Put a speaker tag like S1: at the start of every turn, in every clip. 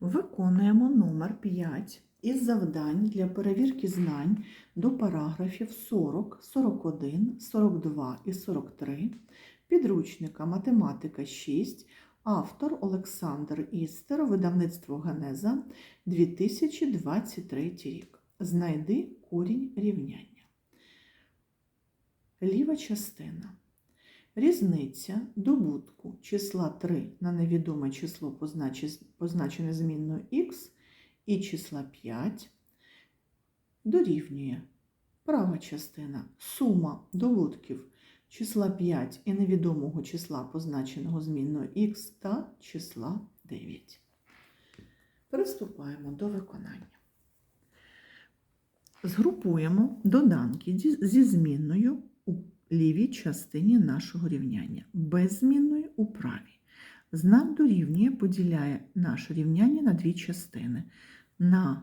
S1: Виконуємо номер 5 із завдань для перевірки знань до параграфів 40, 41, 42 і 43 підручника Математика 6, автор Олександр Істер, видавництво Генеза 2023 рік. Знайди корінь рівняння. Ліва частина. Різниця добутку числа 3 на невідоме число позначене змінною х і числа 5 дорівнює права частина сума добутків числа 5 і невідомого числа позначеного змінною х та числа 9. Приступаємо до виконання. Згрупуємо доданки зі- змінною лівій частині нашого рівняння, без змінної у правій. Знак дорівнює поділяє наше рівняння на дві частини: на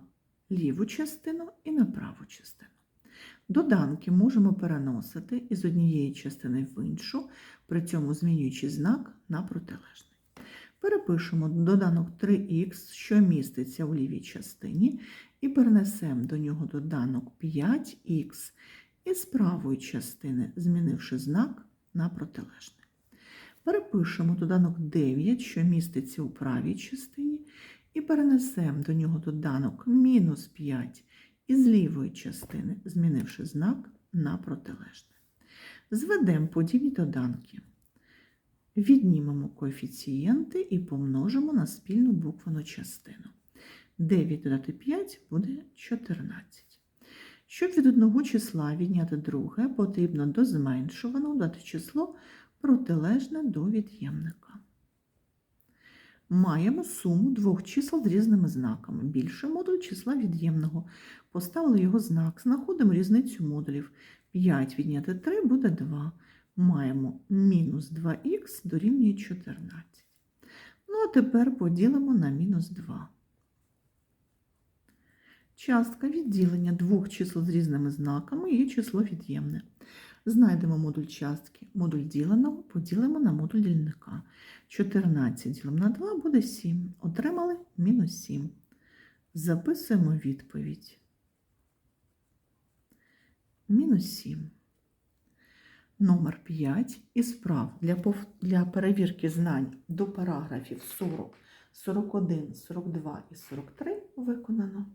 S1: ліву частину і на праву частину. Доданки можемо переносити із однієї частини в іншу, при цьому змінюючи знак на протилежний. Перепишемо доданок 3х, що міститься у лівій частині, і перенесемо до нього доданок 5х із правої частини, змінивши знак на протилежний. Перепишемо доданок 9, що міститься у правій частині, і перенесемо до нього доданок мінус 5 із лівої частини, змінивши знак на протилежний. Зведемо подібні доданки. Віднімемо коефіцієнти і помножимо на спільну буквену частину. 9 додати 5 буде 14. Щоб від одного числа відняти друге, потрібно до зменшуваного дати число протилежне до від'ємника. Маємо суму двох чисел з різними знаками. Більший модуль числа від'ємного. Поставили його знак, знаходимо різницю модулів. 5 відняти 3 буде 2. Маємо мінус 2х дорівнює 14. Ну, а тепер поділимо на мінус 2. Частка відділення двох чисел з різними знаками є число від'ємне. Знайдемо модуль частки. Модуль діленого поділимо на модуль дільника. 14 ділимо на 2 буде 7. Отримали мінус 7. Записуємо відповідь. Мінус 7. Номер 5 із прав для, для перевірки знань до параграфів 40, 41, 42 і 43 виконано.